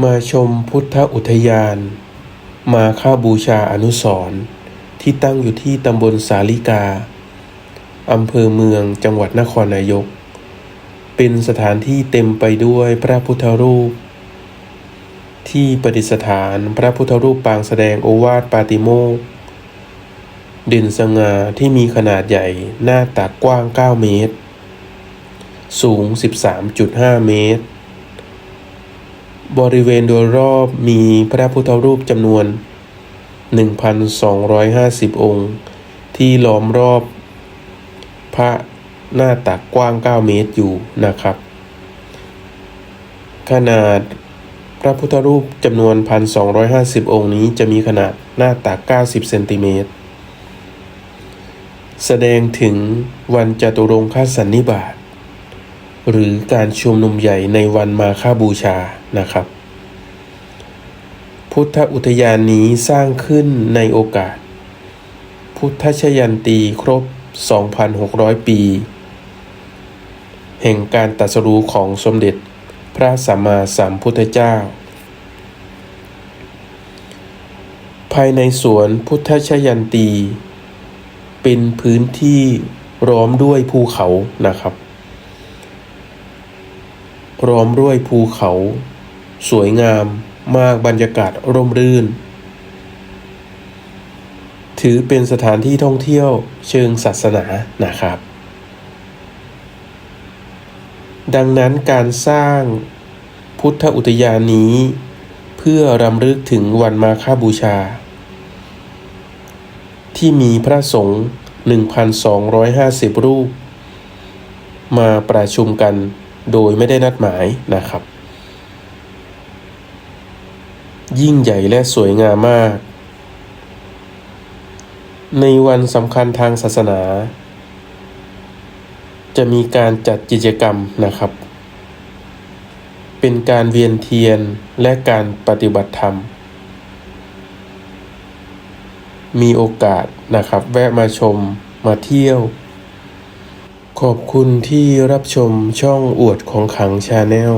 มาชมพุทธอุทยาน มาค่าบูชาอนุสรณ์ที่ตั้งอยู่ที่ตำบลสาลิกา อำเภอเมืองจังหวัดนครนายก เป็นสถานที่เต็มไปด้วยพระพุทธรูป ที่ประดิษฐานพระพุทธรูปปางแสดงโอวาทปาติโมกเด่นสง่าที่มีขนาดใหญ่หน้าตักกว้าง 9 เมตร สูง 13.5 เมตร บริเวณโดยรอบมีพระพุทธรูปจำนวน 1,250 องค์ ที่ล้อมรอบ พระหน้าตักกว้าง 9 เมตรอยู่นะครับ ขนาดพระพุทธรูปจำนวน 1,250 องค์นี้จะมีขนาดหน้าตัก 90 เซนติเมตร แสดงถึงวันจตุรงคสันนิบาต หรือการชุมนุมใหญ่ในวันมาฆบูชานะครับ พุทธอุทยานนี้สร้างขึ้นในโอกาส พุทธชยันตีครบ 2,600 ปี แห่งการตรัสรู้ของสมเด็จพระสัมมาสัมพุทธเจ้า ภายในสวนพุทธชยันตี เป็นพื้นที่ล้อมด้วยภูเขานะครับ ล้อมด้วยภูเขา สวยงามมากบรรยากาศร่มรื่น ถือเป็นสถานที่ท่องเที่ยวเชิงศาสนานะครับ ดังนั้นการสร้างพุทธอุทยานนี้ เพื่อรำลึกถึงวันมาฆบูชา ที่มีพระสงฆ์ 1,250 รูป มาประชุมกัน โดยไม่ได้นัดหมายนะครับ ยิ่งใหญ่และสวยงามมาก ในวันสำคัญทางศาสนา จะมีการจัดกิจกรรมนะครับ เป็นการเวียนเทียนและการปฏิบัติธรรม มีโอกาสนะครับ แวะมาชมมาเที่ยว ขอบคุณที่รับชมช่องอวดของขังชาแนล